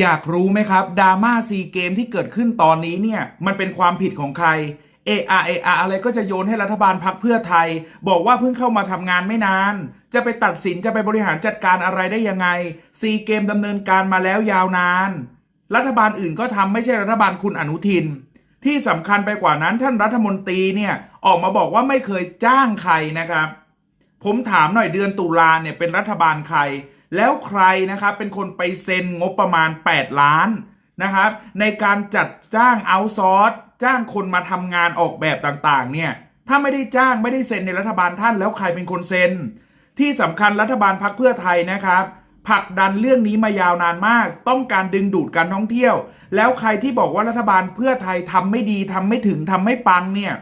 อยากรู้ไหมครับดราม่าซีเกมที่เกิดขึ้นตอนนี้เนี่ย มันเป็นความผิดของใครเออาเออาอะไรก็จะโยนให้รัฐบาลพักเพื่อไทย บอกว่าเพิ่งเข้ามาทำงานไม่นาน จะไปตัดสินจะไปบริหารจัดการอะไรได้ยังไงซีเกมดำเนินการมาแล้วยาวนาน รัฐบาลอื่นก็ทำไม่ใช่รัฐบาลคุณอนุทิน ที่สำคัญไปกว่านั้นท่านรัฐมนตรีเนี่ยออกมาบอกว่าไม่เคยจ้างใครนะครับ ผมถามหน่อยเดือนตุลาเนี่ยเป็นรัฐบาลใคร แล้วใครนะครับเป็นคนไปเซ็นงบประมาณ 8 ล้านนะครับ ในการจัดจ้างเอาซอร์สจ้างคนมาทำงานออกแบบต่างๆ เนี่ย ถ้าไม่ได้จ้างไม่ได้เซ็นในรัฐบาลท่านแล้วใครเป็นคนเซ็น ที่สำคัญรัฐบาลพักเพื่อไทยนะครับผลักดันเรื่องนี้มายาวนานมาก ต้องการดึงดูดการท่องเที่ยว แล้วใครที่บอกว่ารัฐบาลเพื่อไทยทำไม่ดีทำไม่ถึงทำไม่ปังเนี่ย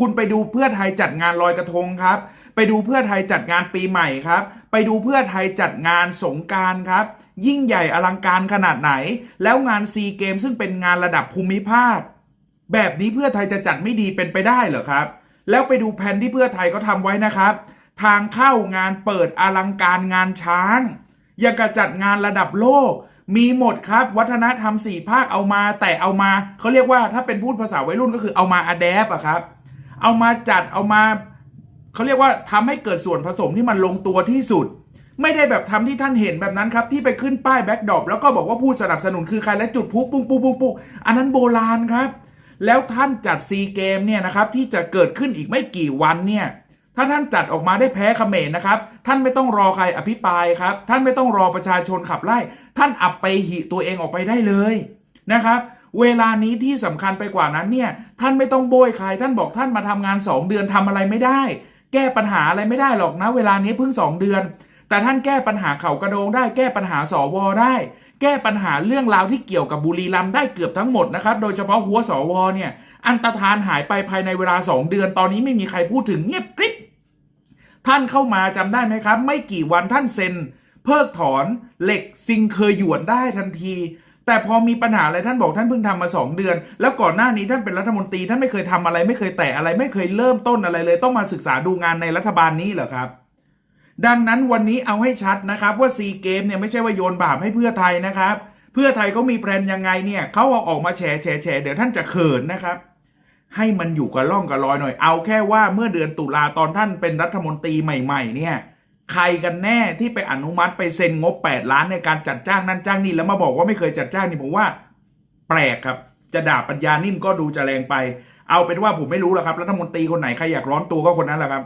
คุณไปดูเพื่อไทยจัดงานลอยกระทงครับ ไปดูเพื่อไทยจัดงานปีใหม่ครับ ไปดูเพื่อไทยจัดงานสงการครับ ยิ่งใหญ่อลังการขนาดไหน แล้วงานซีเกมซึ่งเป็นงานระดับภูมิภาค แบบนี้เพื่อไทยจะจัดไม่ดีเป็นไปได้เหรอครับ แล้วไปดูแผนที่เพื่อไทยก็ทำไว้นะครับ ทางเข้างานเปิดอลังการงานช้างยังกระจัดงานระดับโลกมีหมดครับ วัฒนธรรมสี่ภาคเอามาแต่เอามาเขาเรียกว่าถ้าเป็นพูดภาษาวัยรุ่นก็คือเอามาอ d แดปอะครับ เอามาจัดเอามาเขาเรียกว่าทำให้เกิดส่วนผสมที่มันลงตัวที่สุด ไม่ได้แบบทำที่ท่านเห็นแบบนั้นครับ ที่ไปขึ้นป้ายแบ็กดรอปแล้วก็บอกว่าผู้สนับสนุนคือใครและจุดพลุปุ้งปุ้งปุ้งปุ้งอันนั้นโบราณครับ แล้วท่านจัดซีเกมเนี่ยนะครับที่จะเกิดขึ้นอีกไม่กี่วันเนี่ยถ้าท่านจัดออกมาได้แพ้เขมรนะครับ ท่านไม่ต้องรอใครอภิปรายครับ ท่านไม่ต้องรอประชาชนขับไล่ ท่านอับไปหิตัวเองออกไปได้เลยนะครับ เวลานี้ที่สำคัญไปกว่านั้นเนี่ยท่านไม่ต้องโบยใคร ท่านบอกท่านมาทำงาน 2 เดือนทำอะไรไม่ได้ แก้ปัญหาอะไรไม่ได้หรอกนะ เวลานี้เพิ่ง 2 เดือน แต่ท่านแก้ปัญหาเขากระโดงได้แก้ปัญหาสวได้ แก้ปัญหาเรื่องราวที่เกี่ยวกับบุรีรัมย์ได้เกือบทั้งหมดนะครับโดยเฉพาะหัวสวเนี่ยอันตรธานหายไปภายในเวลา 2 เดือน ตอนนี้ไม่มีใครพูดถึงเงียบกริบท่านเข้ามาจำได้ไหมครับ ไม่กี่วันท่านเซ็น เพิกถอนเหล็กซิงเคยหยวนได้ทันที แต่พอมีปัญหาอะไรท่านบอกท่านเพิ่งทำมาสองเดือน แล้วก่อนหน้านี้ท่านเป็นรัฐมนตรีท่านไม่เคยทำอะไร ไม่เคยแตะอะไร ไม่เคยเริ่มต้นอะไรเลย ต้องมาศึกษาดูงานในรัฐบาลนี้เหรอครับ ดังนั้นวันนี้เอาให้ชัดนะครับ ว่าซีเกมเนี่ยไม่ใช่ว่าโยนบาปให้เพื่อไทยนะครับ เพื่อไทยเขามีแพลนยังไงเนี่ยเขาเอาออกมาแฉแฉแฉเดี๋ยวท่านจะเขินนะครับให้มันอยู่กับล่องกับรอยหน่อย เอาแค่ว่าเมื่อเดือนตุลาตอนท่านเป็นรัฐมนตรีใหม่ ๆ เนี่ย ใครกันแน่ที่ไปอนุมัติไปเซ็นงบ 8 ล้านในการจัดจ้างนั่นจ้างนี่แล้วมาบอกว่าไม่เคยจัดจ้างนี่ผมว่า แปลกครับ จะด่าปัญญานิ่มก็ดูจะแรงไป เอาเป็นว่าผมไม่รู้หรอกครับรัฐมนตรีคนไหนใครอยากร้อนตัวก็คนนั้นแหละครับ